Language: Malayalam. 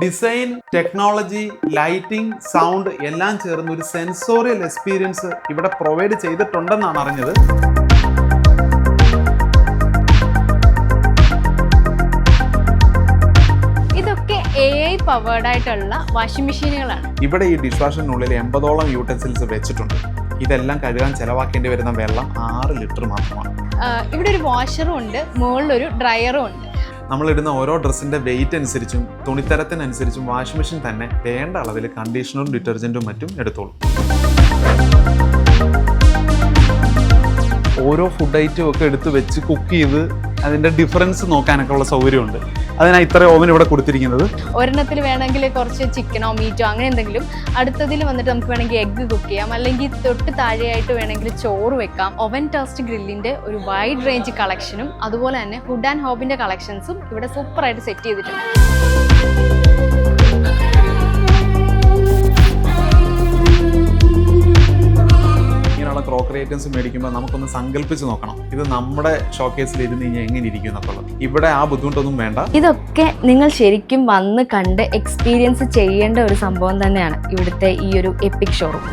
ഡിസൈൻ ടെക്നോളജി ലൈറ്റിംഗ് സൗണ്ട് എല്ലാം ചേർന്ന് ഒരു സെൻസോറിയൽ എക്സ്പീരിയൻസ് ഇവിടെ പ്രൊവൈഡ് ചെയ്തിട്ടുണ്ടെന്നാണ് അറിഞ്ഞത്. ഇതൊക്കെ എ ഐ പവേർഡ് ആയിട്ടുള്ള വാഷിംഗ് മെഷീനുകളാണ് ഇവിടെ ഈ ഡിഷ് വാഷറിനുള്ളിൽ എൺപതോളം യൂട്ടൻസിൽസ് വെച്ചിട്ടുണ്ട്. ഇതെല്ലാം കഴുകാൻ ചെലവാക്കേണ്ടി വരുന്ന വെള്ളം ആറ് ലിറ്റർ മാത്രമാണ്. ഇവിടെ ഒരു വാഷറും ഉണ്ട് മുകളിലൊരു ഡ്രയറും ഉണ്ട്. നമ്മളിടുന്ന ഓരോ ഡ്രസ്സിന്റെ വെയിറ്റ് അനുസരിച്ചും തുണിത്തരത്തിനനുസരിച്ചും വാഷിംഗ് മെഷീൻ തന്നെ വേണ്ട അളവിൽ കണ്ടീഷണറും ഡിറ്റർജന്റും മറ്റും എടുത്തോളും. ഓരോ ഫുഡ് ഐറ്റം ഒക്കെ എടുത്ത് വെച്ച് കുക്ക് ചെയ്ത് അതിന്റെ ഡിഫറൻസ് നോക്കാനൊക്കെ ഉള്ള സൗകര്യമുണ്ട്. അതിനാണ് ഇത്ര ഓവൻ ഇവിടെ കൊടുത്തിരിക്കുന്നത്. ഒരെണ്ണത്തിൽ വേണമെങ്കിൽ കുറച്ച് ചിക്കനോ മീറ്റോ അങ്ങനെ എന്തെങ്കിലും അടുത്തതിൽ വന്നിട്ട് നമുക്ക് വേണമെങ്കിൽ എഗ്ഗ് കുക്ക് ചെയ്യാം. അല്ലെങ്കിൽ തൊട്ട് താഴെയായിട്ട് വേണമെങ്കിൽ ചോറ് വെക്കാം. ഓവൻ ടോസ്റ്റ് ഗ്രില്ലിന്റെ ഒരു വൈഡ് റേഞ്ച് കളക്ഷനും അതുപോലെ തന്നെ ഹുഡ് ആൻഡ് ഹോബിന്റെ കളക്ഷൻസും ഇവിടെ സൂപ്പറായിട്ട് സെറ്റ് ചെയ്തിട്ടുണ്ട്. ഇങ്ങനെയുള്ള ഐറ്റംസ് മേടിക്കുമ്പോൾ നമുക്കൊന്ന് സങ്കല്പിച്ച് നോക്കണം. ഇത് നമ്മുടെ ഷോക്കേസിൽ ഇരുന്ന് കഴിഞ്ഞാൽ എങ്ങനെ ഇരിക്കും എന്നുള്ളത്. ഇവിടെ ആ ബുദ്ധിമുട്ടൊന്നും വേണ്ട. ഇതൊക്കെ നിങ്ങൾ ശരിക്കും വന്ന് കണ്ട് എക്സ്പീരിയൻസ് ചെയ്യേണ്ട ഒരു സംഭവം തന്നെയാണ് ഇവിടുത്തെ ഈ ഒരു എപ്പിക് ഷോറൂം